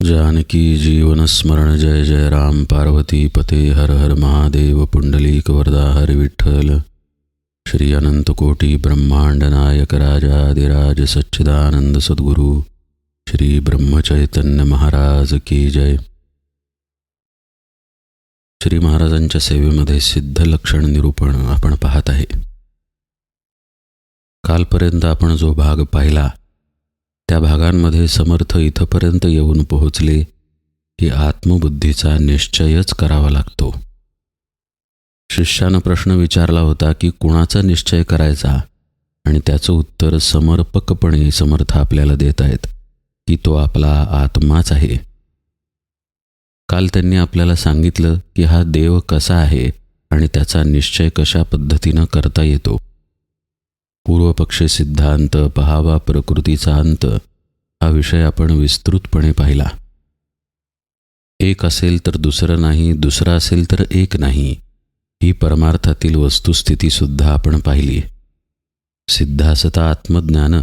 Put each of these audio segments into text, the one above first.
जानकी जीवनस्मरण जय जय राम। पार्वती पते हर हर महादेव पुंडलिक वरदा हर विठ्ठल। श्री अनंत कोटी ब्रह्मांड नायक राजाधिराज सच्चिदानंद सद्गुरु श्री ब्रह्मचैतन्य महाराज की जय। श्री महाराजांच्या सेवेमध्ये सिद्ध लक्षण निरूपण आपण पाहत आहे। कालपर्यंत आपण जो भाग पाहिला त्या भागांमध्ये समर्थ इथपर्यंत येऊन पोहोचले की आत्मबुद्धीचा निश्चयच करावा लागतो. शिष्यानं प्रश्न विचारला होता की कुणाचा निश्चय करायचा आणि त्याचं उत्तर समर्पकपणे समर्थ आपल्याला देत आहेत की तो आपला आत्माच आहे. काल त्यांनी आपल्याला सांगितलं की हा देव कसा आहे आणि त्याचा निश्चय कशा पद्धतीनं करता येतो. पूर्वपक्ष सिद्धांत पहावा प्रकृतीचा अंत हा विषय आपण विस्तृतपणे पाहिला. एक असेल तर दुसरं नाही दुसरं असेल तर एक नाही ही परमार्थातील वस्तुस्थितीसुद्धा आपण पाहिली. सिद्धासता आत्मज्ञान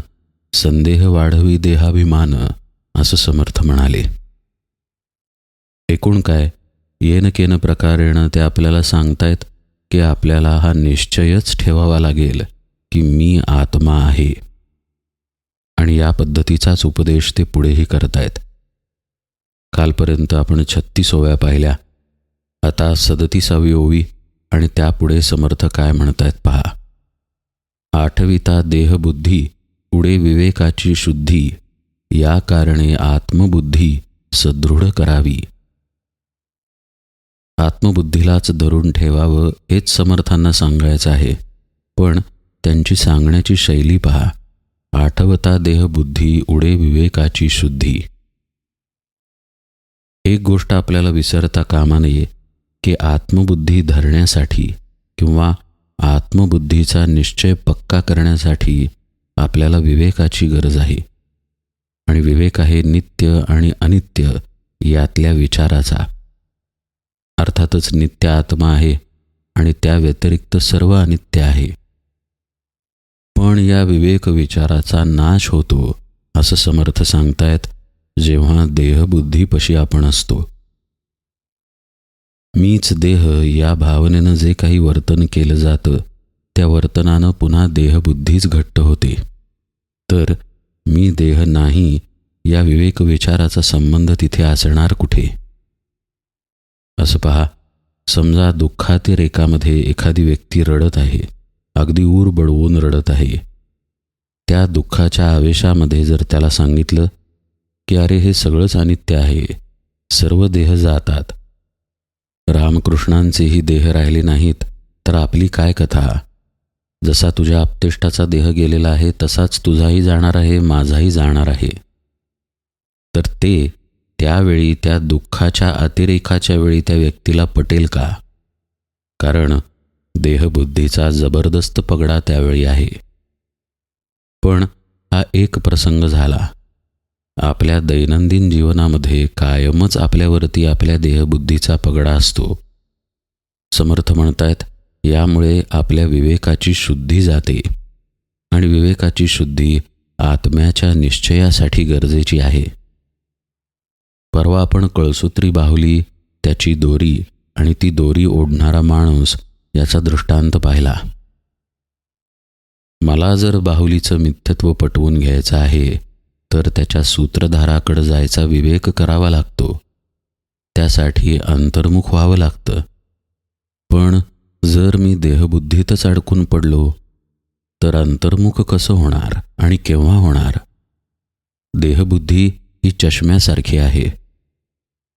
संदेह वाढवी देहाभिमान असं समर्थ म्हणाले. एकूण काय? येन केन प्रकारेण ते आपल्याला सांगतायत की आपल्याला हा निश्चयच ठेवावा लागेल की मी आत्मा आहे. आणि या पद्धतीचाच उपदेश ते पुढेही करतायत. कालपर्यंत आपण छत्तीस ओव्या पाहिल्या. आता सदतीसावी ओवी आणि त्यापुढे समर्थ काय म्हणतायत पहा. आठविता देहबुद्धी पुढे विवेकाची शुद्धी या कारणे आत्मबुद्धी सदृढ करावी. आत्मबुद्धीलाच धरून ठेवावं हेच समर्थांना सांगायचं आहे पण त्यांची सांगण्याची शैली पहा. आठवता देहबुद्धी उडे विवेकाची शुद्धी. एक गोष्ट आपल्याला विसरता कामा नये की आत्मबुद्धी धरण्यासाठी किंवा आत्मबुद्धीचा निश्चय पक्का करण्यासाठी आपल्याला विवेकाची गरज आहे. आणि विवेक आहे नित्य आणि अनित्य यातल्या विचाराचा. अर्थातच नित्य आत्मा आहे आणि त्या व्यतिरिक्त सर्व अनित्य आहे. पण या विवेक विचाराचा नाश होतो असं समर्थ सांगतायत जेव्हा देहबुद्धीपशी आपण असतो. मीच देह या भावनेनं जे काही वर्तन केलं जातं त्या वर्तनानं पुन्हा देहबुद्धीच घट्ट होते. तर मी देह नाही या विवेक विचाराचा संबंध तिथे असणार कुठे? असं पहा समजा दुःखातिरेकामध्ये एखादी व्यक्ती रडत आहे. अगदी ऊर बळवून रडत आहे. त्या दुःखाच्या आवेशामध्ये जर त्याला सांगितलं की अरे हे सगळंच अनित्य आहे सर्व देह जातात. रामकृष्णांचेही देह राहिले नाहीत तर आपली काय कथा? जसा तुझ्या आपतेष्टाचा देह गेलेला आहे तसाच तुझाही जाणार आहे माझाही जाणार आहे. तर ते त्यावेळी त्या दुःखाच्या अतिरेकाच्या वेळी त्या व्यक्तीला पटेल का? कारण देहबुद्धीचा जबरदस्त पगडा त्यावेळी आहे. पण हा एक प्रसंग झाला. आपल्या दैनंदिन जीवनामध्ये कायमच आपल्यावरती आपल्या देहबुद्धीचा पगडा असतो. समर्थ म्हणतायत यामुळे आपल्या विवेकाची शुद्धी जाते. आणि विवेकाची शुद्धी आत्म्याच्या निश्चयासाठी गरजेची आहे. परवा आपण कळसूत्री बाहुली त्याची दोरी आणि ती दोरी ओढणारा माणूस याचा दृष्टांत पाहिला. मला जर बाहुलीचं मिथ्यत्व पटवून घ्यायचं आहे तर त्याच्या सूत्रधाराकडं जायचा विवेक करावा लागतो. त्यासाठी अंतर्मुख व्हावं लागतं. पण जर मी देहबुद्धीतच अडकून पडलो तर अंतर्मुख कसं होणार आणि केव्हा होणार? देहबुद्धी ही चष्म्यासारखी आहे.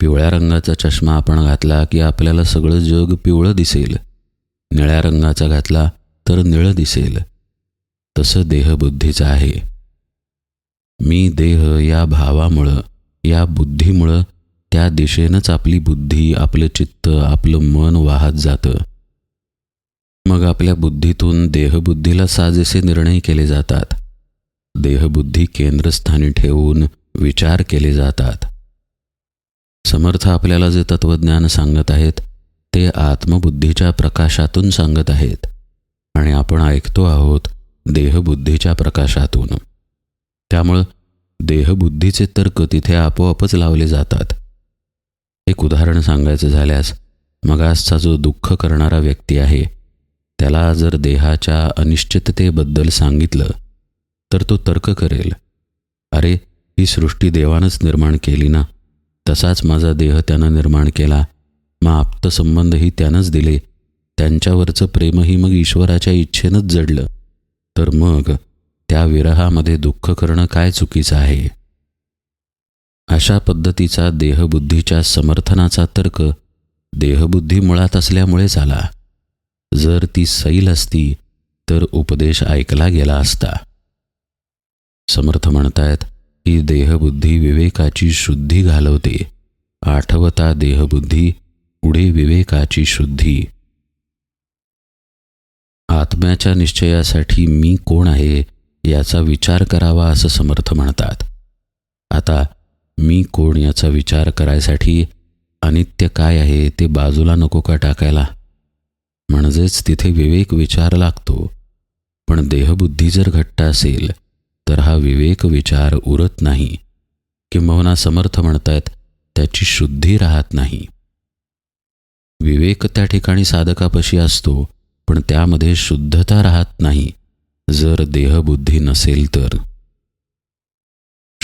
पिवळ्या रंगाचा चष्मा आपण घातला की आपल्याला सगळं जग पिवळं दिसेल. निळ्या रंगाचा घातला तर निळं दिसेल. तसं देहबुद्धीचं आहे. मी देह या भावामुळं या बुद्धीमुळं त्या दिशेनंच आपली बुद्धी आपलं चित्त आपलं मन वाहत जातं. मग आपल्या बुद्धीतून देहबुद्धीला साजेसे निर्णय केले जातात. देहबुद्धी केंद्रस्थानी ठेवून विचार केले जातात. समर्थ आपल्याला जे तत्वज्ञान सांगत आहेत ते आत्मबुद्धीच्या प्रकाशातून सांगत आहेत. आणि आपण ऐकतो आहोत देहबुद्धीच्या प्रकाशातून. त्यामुळं देहबुद्धीचे तर्क तिथे आपोआपच लावले जातात. एक उदाहरण सांगायचं झाल्यास मगासचा जो दुःख करणारा व्यक्ती आहे त्याला जर देहाच्या अनिश्चिततेबद्दल सांगितलं तर तो तर्क करेल. अरे ही सृष्टी देवानंच निर्माण केली ना? तसाच माझा देह त्यानं निर्माण केला मग आप्तसंबंधही त्यानंच दिले. त्यांच्यावरचं प्रेमही मग ईश्वराच्या इच्छेनंच जडलं. तर मग त्या विरहामध्ये दुःख करणं काय चुकीचं आहे? अशा पद्धतीचा देहबुद्धीच्या समर्थनाचा तर्क देहबुद्धी मुळात असल्यामुळेच आला जर ती सैल असती तर उपदेश ऐकला गेला असता. समर्थ म्हणतायत की देहबुद्धी विवेकाची शुद्धी घालवते. आठवता देहबुद्धी पुढे विवेकाची शुद्धी. आत्म्याच्या निश्चयासाठी मी कोण आहे याचा विचार करावा असं समर्थ म्हणतात. आता मी कोण याचा विचार करायसाठी अनित्य काय आहे ते बाजूला नको का टाकायला? म्हणजेच तिथे विवेक विचार लागतो. पण देहबुद्धी जर घट्ट असेल तर हा विवेक विचार उरत नाही. किंबहुना समर्थ म्हणतायत त्याची शुद्धी राहत नाही. विवेक त्या ठिकाणी साधकापशी असतो पण त्यामध्ये शुद्धता राहत नाही. जर देहबुद्धी नसेल तर.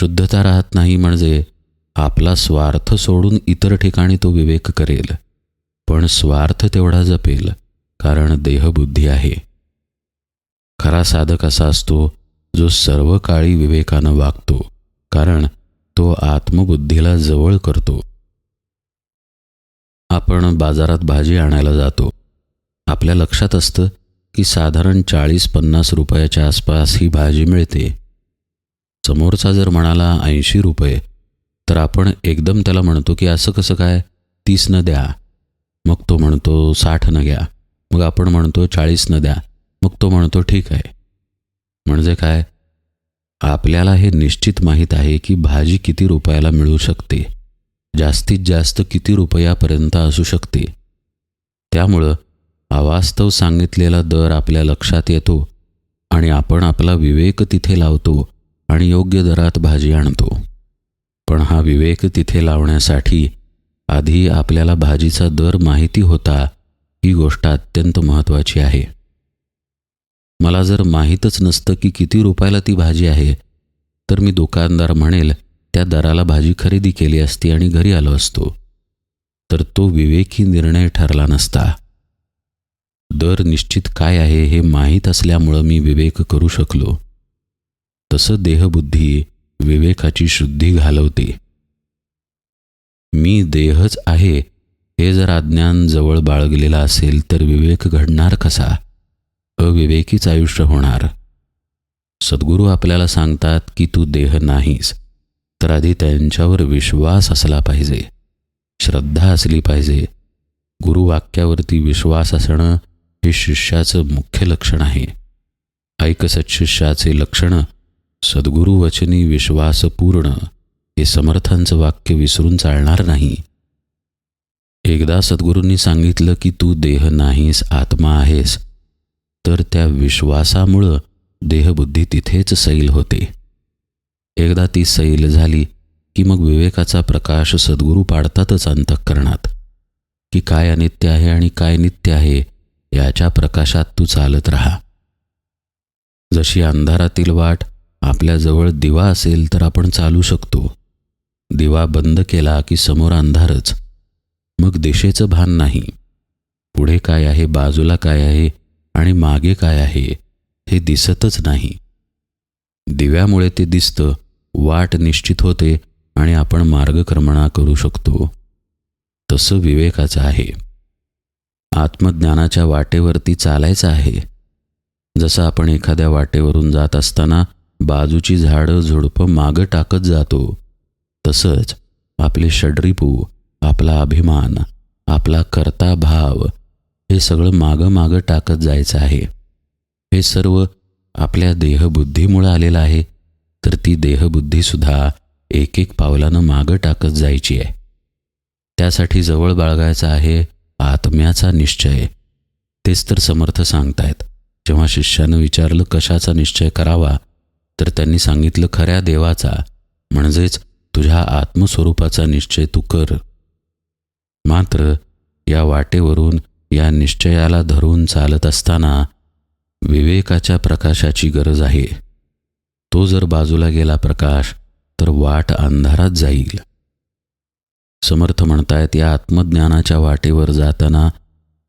शुद्धता राहत नाही म्हणजे आपला स्वार्थ सोडून इतर ठिकाणी तो विवेक करेल. पण स्वार्थ तेवढा जपेल कारण देहबुद्धी आहे. खरा साधक असा असतो जो सर्व काळी विवेकानं वागतो कारण तो आत्मबुद्धीला जवळ करतो. आपण बाजारात भाजी आणायला जातो. आपल्या लक्षात असतं की साधारण चाळीस पन्नास रुपयाच्या आसपास ही भाजी मिळते. समोरचा जर म्हणाला ऐंशी रुपये तर आपण एकदम त्याला म्हणतो की असं कसं काय? तीसनं द्या. मग तो म्हणतो साठनं घ्या. मग आपण म्हणतो चाळीसनं द्या. मग तो म्हणतो ठीक आहे. म्हणजे काय? आपल्याला हे निश्चित माहीत आहे की भाजी किती रुपयाला मिळू शकते. जास्तीत जास्त किती रुपयापर्यंत असू शकते. त्यामुळं अवास्तव सांगितलेला दर आपल्या लक्षात येतो आणि आपण आपला विवेक तिथे लावतो आणि योग्य दरात भाजी आणतो. पण हा विवेक तिथे लावण्यासाठी आधी आपल्याला भाजीचा दर माहिती होता ही गोष्ट अत्यंत महत्त्वाची आहे. मला जर माहीतच नसतं की किती रुपयाला ती भाजी आहे तर मी दुकानदार म्हणेल त्या दराला भाजी खरेदी केली असती आणि घरी आलो असतो तर तो विवेकी निर्णय ठरला नसता. दर निश्चित काय आहे हे माहीत असल्यामुळं मी विवेक करू शकलो. तसं देहबुद्धी विवेकाची शुद्धी घालवते. मी देहच आहे हे जर अज्ञान जवळ बाळगलेलं असेल तर विवेक घडणार कसा? अविवेकीच आयुष्य होणार. सद्गुरू आपल्याला सांगतात की तू देह नाहीस. तर आधी त्यांच्यावर विश्वास असला पाहिजे. श्रद्धा असली पाहिजे. गुरुवाक्यावरती विश्वास असणं हे शिष्याचं मुख्य लक्षण आहे. ऐक सत्शिष्याचे लक्षण सद्गुरुवचनी वचनी विश्वास पूर्ण हे समर्थांचं वाक्य विसरून चालणार नाही. एकदा सद्गुरूंनी सांगितलं की तू देह नाहीस आत्मा आहेस तर त्या विश्वासामुळं देहबुद्धी तिथेच सैल होते. एकदा ती सैल झाली की मग विवेकाचा प्रकाश सद्गुरू पाडतातच अंतःकरणात. की काय अनित्य आहे आणि काय नित्य आहे याच्या प्रकाशात तू चालत राहा. जशी अंधारातील वाट आपल्याजवळ दिवा असेल तर आपण चालू शकतो. दिवा बंद केला की समोर अंधारच. मग दिशेचं भान नाही. पुढे काय आहे बाजूला काय आहे आणि मागे काय आहे हे दिसतच नाही. दिव्यामुळे ते दिसतं वाट निश्चित होते आणि आपण मार्गक्रमणा करू शकतो. तसं विवेकाचं आहे. आत्मज्ञानाच्या वाटेवरती चालायचं आहे. जसं आपण एखाद्या वाटेवरून जात असताना बाजूची झाडं झुडपं मागं टाकत जातो तसंच आपले षड्रिपू आपला अभिमान आपला कर्ता भाव हे सगळं मागं मागं टाकत जायचं आहे. हे सर्व आपल्या देहबुद्धीमुळं आलेलं आहे. तर ती देहबुद्धीसुद्धा एक एक पावलानं मागं टाकत जायची आहे. त्यासाठी जवळ बाळगायचा आहे आत्म्याचा निश्चय. तेच तर समर्थ सांगतायत. जेव्हा शिष्यानं विचारलं कशाचा निश्चय करावा तर त्यांनी सांगितलं खऱ्या देवाचा. म्हणजेच तुझ्या आत्मस्वरूपाचा निश्चय तू कर. मात्र या वाटेवरून या निश्चयाला धरून चालत असताना विवेकाच्या प्रकाशाची गरज आहे. तो जर बाजूला गेला प्रकाश तर वाट अंधारात जाईल. समर्थ म्हणतायत या आत्मज्ञानाच्या वाटेवर जाताना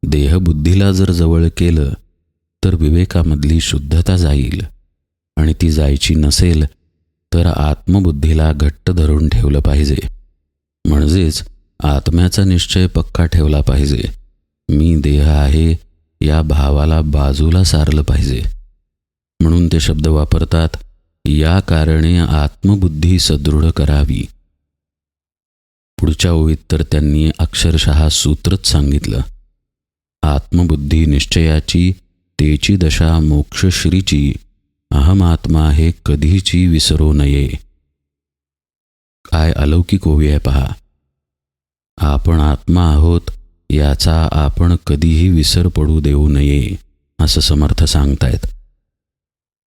देहबुद्धीला जर जवळ केलं तर विवेकामधली शुद्धता जाईल. आणि ती जायची नसेल तर आत्मबुद्धीला घट्ट धरून ठेवलं पाहिजे. म्हणजेच आत्म्याचा निश्चय पक्का ठेवला पाहिजे. मी देह आहे या भावाला बाजूला सारलं पाहिजे. म्हणून ते शब्द वापरतात या कारणे आत्मबुद्धी सदृढ करावी. पुढच्या ओळीत तर त्यांनी अक्षरशः सूत्रच सांगितलं. आत्मबुद्धी निश्चयाची तेची दशा मोक्षश्रीची अहमात्मा हे कधीची विसरू नये. काय अलौकिक ओवी आहे पहा. आपण आत्मा आहोत याचा आपण कधीही विसर पडू देऊ नये असं समर्थ सांगतायत.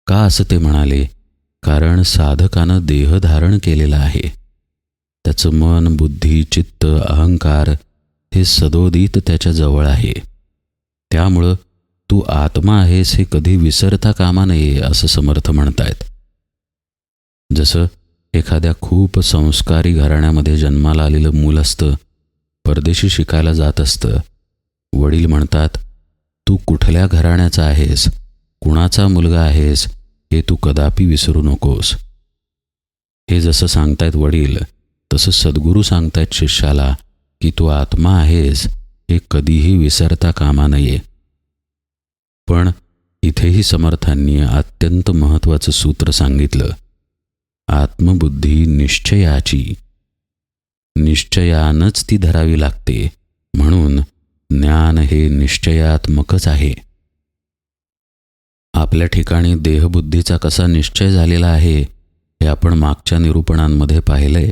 का असं ते म्हणाले? कारण साधकानं देह धारण केलेला आहे. त्याचं मन बुद्धी चित्त अहंकार हे सदोदित त्याच्याजवळ आहे. त्यामुळं तू आत्मा आहेस हे कधी विसरता कामा नये असं समर्थ म्हणतायत. जसं एखाद्या खूप संस्कारी घराण्यामध्ये जन्माला आलेलं मूल असतं परदेशी शिकायला जात असतं वडील म्हणतात तू कुठल्या घराण्याचा आहेस? कुणाचा मुलगा आहेस? हे तू कदापि विसरू नकोस. हे जसं सांगतायत वडील तसं सद्गुरू सांगतायत शिष्याला की तू आत्मा आहेस हे कधीही विसरता कामा नये. पण इथेही समर्थांनी अत्यंत महत्त्वाचं सूत्र सांगितलं. आत्मबुद्धी निश्चयाची. निश्चयानच ती धरावी लागते म्हणून ज्ञान हे निश्चयात्मकच आहे. आपल्या ठिकाणी देहबुद्धीचा कसा निश्चय झालेला आहे हे आपण मागच्या निरूपणांमध्ये पाहिलंय.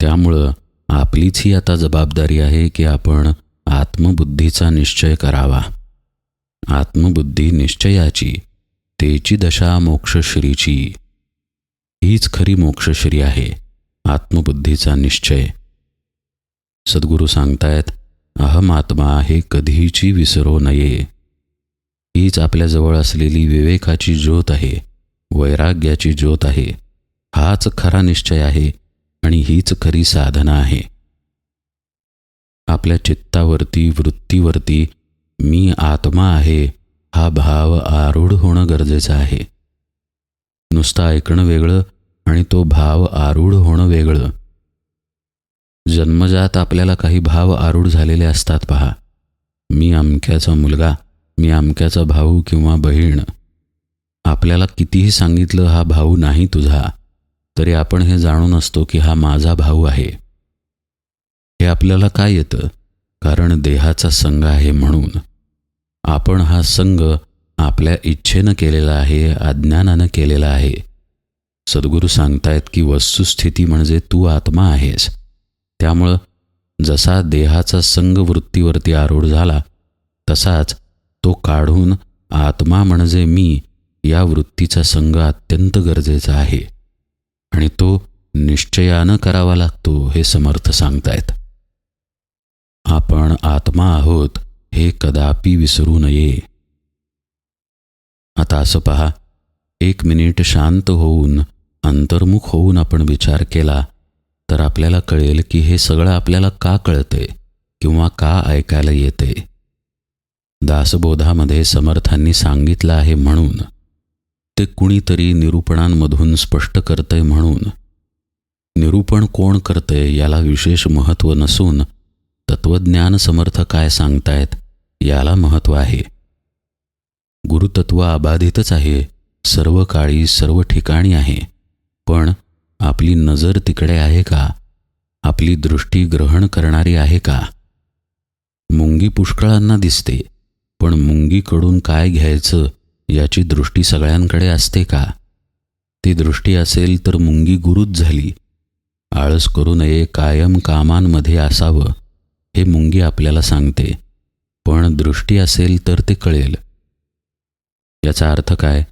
त्यामुळं आपलीच ही आता जबाबदारी आहे की आपण आत्मबुद्धीचा निश्चय करावा. आत्मबुद्धी निश्चयाची तेची दशा मोक्षश्रीची. हीच खरी मोक्षश्री आहे आत्मबुद्धीचा निश्चय. सद्गुरू सांगतायत अहम आत्मा हे कधीची विसरू नये. हीच आपल्याजवळ असलेली विवेकाची ज्योत आहे वैराग्याची ज्योत आहे. हाच खरा निश्चय आहे आणि हीच खरी साधना आहे. आपल्या चित्तावरती वृत्तीवरती मी आत्मा आहे हा भाव आरूढ होणं गरजेचं आहे. नुसतं ऐकणं वेगळं आणि तो भाव आरूढ होणं वेगळं. जन्मजात आपल्याला काही भाव आरूढ झालेले असतात पहा. मी अमक्याचा मुलगा मी अमक्याचा भाऊ किंवा बहीण आपल्याला कितीही सांगितलं हा भाऊ नाही तुझा तरी आपण हे जाणून असतो की हा माझा भाऊ आहे. हे आपल्याला काय येतं? कारण देहाचा संघ आहे म्हणून. आपण हा संघ आपल्या इच्छेनं केलेला आहे अज्ञानानं केलेला आहे. सद्गुरू सांगतायत की वस्तुस्थिती म्हणजे तू आत्मा आहेस. त्यामुळं जसा देहाचा संघ वृत्तीवरती आरूढ झाला तसाच तो काढून आत्मा म्हणजे मी या वृत्तीचा संघ अत्यंत गरजेचा आहे. आणि तो निश्चयानं करावा लागतो हे समर्थ सांगतायत. आपण आत्मा आहोत हे कदापि विसरू नये. आता असं पहा एक मिनिट शांत होऊन अंतर्मुख होऊन आपण विचार केला तर आपल्याला कळेल की हे सगळं आपल्याला का कळतंय किंवा का ऐकायला येते दासबोधामध्ये समर्थांनी सांगितलं आहे म्हणून. ते कुणीतरी निरूपणांमधून स्पष्ट करतंय म्हणून. निरूपण कोण करतंय याला विशेष महत्त्व नसून तत्वज्ञान समर्थ काय सांगतायत याला महत्त्व आहे. गुरुतत्व अबाधितच आहे सर्व काळी सर्व ठिकाणी आहे. पण आपली नजर तिकडे आहे का? आपली दृष्टी ग्रहण करणारी आहे का? मुंगी पुष्कळांना दिसते. पण मुंगीकडून काय घ्यायचं याची दृष्टी सगळ्यांकडे असते का? ती दृष्टी असेल तर मुंगी गुरुच झाली. आळस करू नये कायम कामांमध्ये असावं हे मुंगी आपल्याला सांगते. पण दृष्टी असेल तर ते कळेल. याचा अर्थ काय?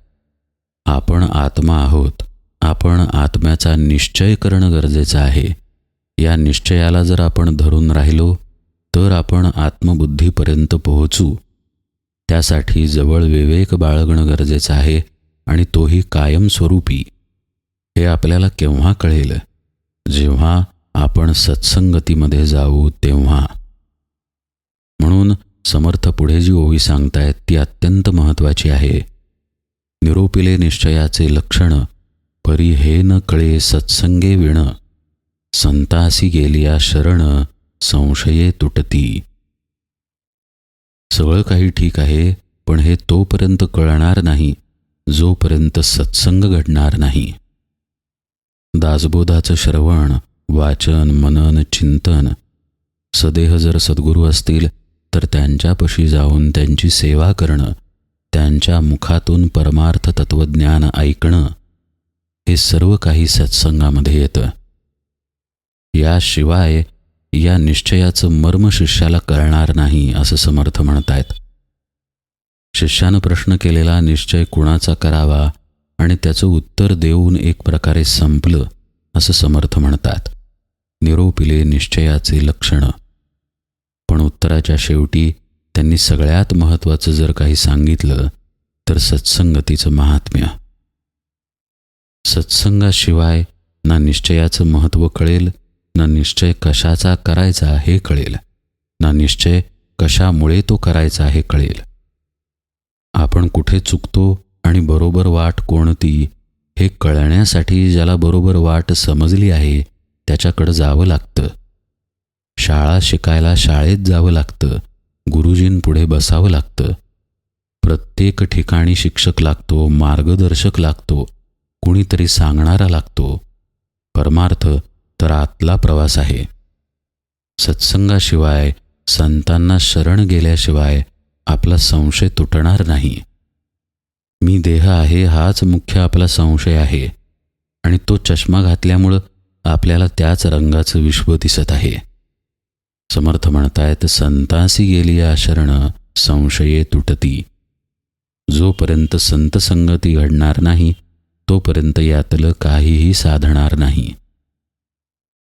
आपण आत्मा आहोत. आपण आत्म्याचा निश्चय करणं गरजेचं आहे. या निश्चयाला जर आपण धरून राहिलो तर आपण आत्मबुद्धीपर्यंत पोहोचू. त्यासाठी जवळ विवेक बाळगणं गरजेचं आहे आणि तोही कायमस्वरूपी. हे आपल्याला केव्हा कळेल? जेव्हा आपण सत्संगतीमध्ये जाऊ तेव्हा. म्हणून समर्थ पुढे जी ओवी सांगतायत ती अत्यंत महत्त्वाची आहे. निरोपिले निश्चयाचे लक्षण परी हे न कळे सत्संगे विण. संतासी गेलिया शरण संशये तुटती. सगळं काही ठीक आहे पण हे तोपर्यंत कळणार नाही जोपर्यंत सत्संग घडणार नाही. दासबोधाचं श्रवण वाचन मनन चिंतन सदेह जर सद्गुरू असतील तर त्यांच्यापाशी जाऊन त्यांची सेवा करणं त्यांच्या मुखातून परमार्थ तत्त्वज्ञान ऐकणं हे सर्व काही सत्संगामध्ये येतं. याशिवाय या निश्चयाचं मर्म शिष्याला कळणार नाही असं समर्थ म्हणतायत. शिष्यानं प्रश्न केलेला निश्चय कुणाचा करावा आणि त्याचं उत्तर देऊन एक प्रकारे संपलं असं समर्थ म्हणतात. निरोपिले निश्चयाचे लक्षणं. पण उत्तराच्या शेवटी त्यांनी सगळ्यात महत्त्वाचं जर काही सांगितलं तर सत्संगतीचं महात्म्य. सत्संगाशिवाय ना निश्चयाचं महत्त्व कळेल ना निश्चय कशाचा करायचा हे कळेल. ना निश्चय कशामुळे तो करायचा हे कळेल. आपण कुठे चुकतो आणि बरोबर वाट कोणती हे कळण्यासाठी ज्याला बरोबर वाट समजली आहे त्याच्याकडं जावं लागतं. शाळा शिकायला शाळेत जावं लागतं. गुरुजींपुढे बसावं लागतं. प्रत्येक ठिकाणी शिक्षक लागतो मार्गदर्शक लागतो कुणीतरी सांगणारा लागतो. परमार्थ तर आतला प्रवास आहे. सत्संगाशिवाय संतांना शरण गेल्याशिवाय आपला संशय तुटणार नाही. मी देह आहे हाच मुख्य आपला संशय आहे आणि तो चष्मा घातल्यामुळं आपल्याला त्याच रंगाचं विश्व दिसत आहे. समर्थ म्हणतायत संतासी गेली आशरण शरण संशये तुटती. जोपर्यंत संत संगती घडणार नाही तोपर्यंत यातलं काहीही साधणार नाही.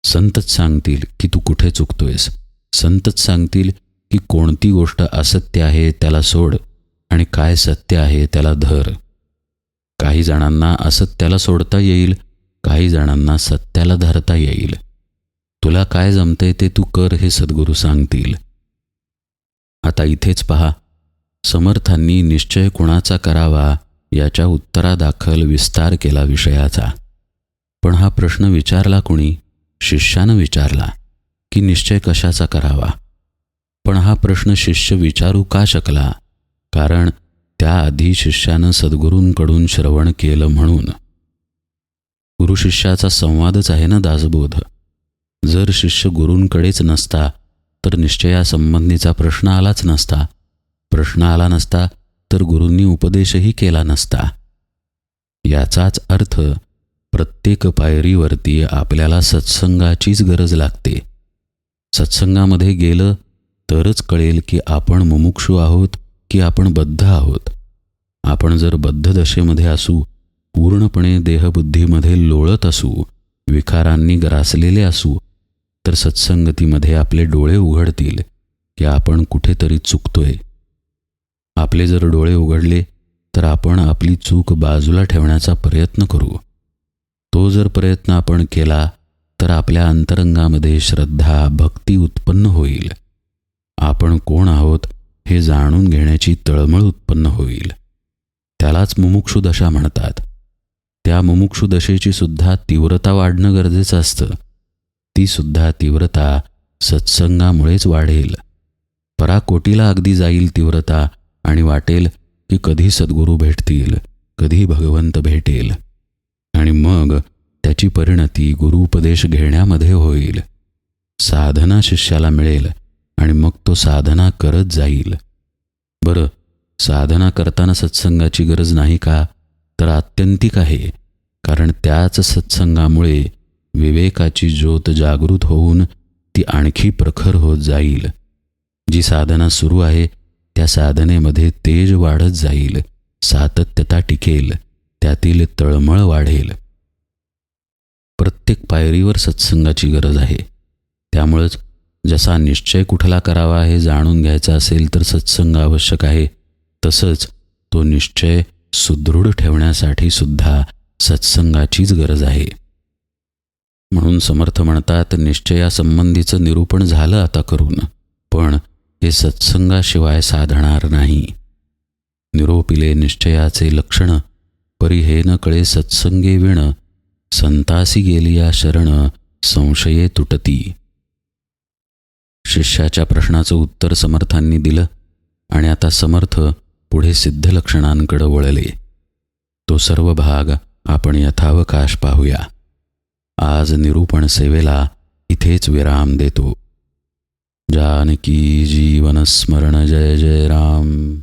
संतच सांगतील की तू कुठे चुकतोयस. संतच सांगतील की कोणती गोष्ट असत्य आहे त्याला सोड आणि काय सत्य आहे त्याला धर. काही जणांना असत्याला सोडता येईल काही जणांना सत्याला धरता येईल. तुला काय जमतंय ते तू कर हे सद्गुरू सांगतील. आता इथेच पहा. समर्थांनी निश्चय कुणाचा करावा याच्या उत्तरादाखल विस्तार केला विषयाचा. पण हा प्रश्न विचारला कुणी? शिष्यानं विचारला की निश्चय कशाचा करावा? पण हा प्रश्न शिष्य विचारू का शकला? कारण त्याआधी शिष्यानं सद्गुरूंकडून श्रवण केलं म्हणून. गुरुशिष्याचा संवादच आहे ना दासबोध? जर शिष्य गुरूंकडेच नसता तर निश्चयासंबंधीचा प्रश्न आलाच नसता. प्रश्न आला नसता तर गुरूंनी उपदेशही केला नसता. याचाच अर्थ प्रत्येक पायरीवरती आपल्याला सत्संगाचीच गरज लागते. सत्संगामध्ये गेलं तरच कळेल की आपण मुमुक्षू आहोत की आपण बद्ध आहोत. आपण जर बद्ध दशेमध्ये असू पूर्णपणे देहबुद्धीमध्ये लोळत असू विकारांनी ग्रासलेले असू तर सत्संगतीमध्ये आपले डोळे उघडतील की आपण कुठेतरी चुकतोय. आपले जर डोळे उघडले तर आपण आपली चूक बाजूला ठेवण्याचा प्रयत्न करू. तो जर प्रयत्न आपण केला तर आपल्या अंतरंगामध्ये श्रद्धा भक्ती उत्पन्न होईल. आपण कोण आहोत हे जाणून घेण्याची तळमळ उत्पन्न होईल. त्यालाच मुमुक्षु दशा म्हणतात. त्या मुमुक्षु दशेची सुद्धा तीव्रता वाढणं गरजेचं असतं. ती सुद्धा तीव्रता सत्संगामुळेच वाढेल. पराकोटीला अगदी जाईल तीव्रता आणि वाटेल की कधी सद्गुरू भेटतील कधी भगवंत भेटेल. आणि मग त्याची परिणती गुरुपदेश घेण्यामध्ये होईल. साधना शिष्याला मिळेल आणि मग तो साधना करत जाईल. बरं साधना करताना सत्संगाची गरज नाही का? तर आत्यंतिक आहे कारण त्याच सत्संगामुळे विवेकाची ज्योत जागृत होऊन ती आणखी प्रखर होत जाईल. जी साधना सुरू आहे त्या साधनेमध्ये तेज वाढत जाईल सातत्यता टिकेल. त्यातील तळमळ वाढेल. प्रत्येक पायरीवर सत्संगाची गरज आहे. त्यामुळंच जसा निश्चय कुठला करावा हे जाणून घ्यायचा असेल तर सत्संग आवश्यक आहे. तसंच तो निश्चय सुदृढ ठेवण्यासाठी सुद्धा सत्संगाचीच गरज आहे. म्हणून समर्थ म्हणतात निश्चयासंबंधीचं निरूपण झालं आता करून पण हे सत्संगाशिवाय साधणार नाही. निरोपिले निश्चयाचे लक्षण परी हे न कळे सत्संगे विण संतासी गेलिया शरण संशये तुटती. शिष्याच्या प्रश्नाचं उत्तर समर्थांनी दिलं आणि आता समर्थ पुढे सिद्धलक्षणांकडे वळले. तो सर्व भाग आपण यथावकाश पाहूया. आज निरूपण सेवेला इथेच विराम देतो. जानकी जीवन स्मरण जय जय राम.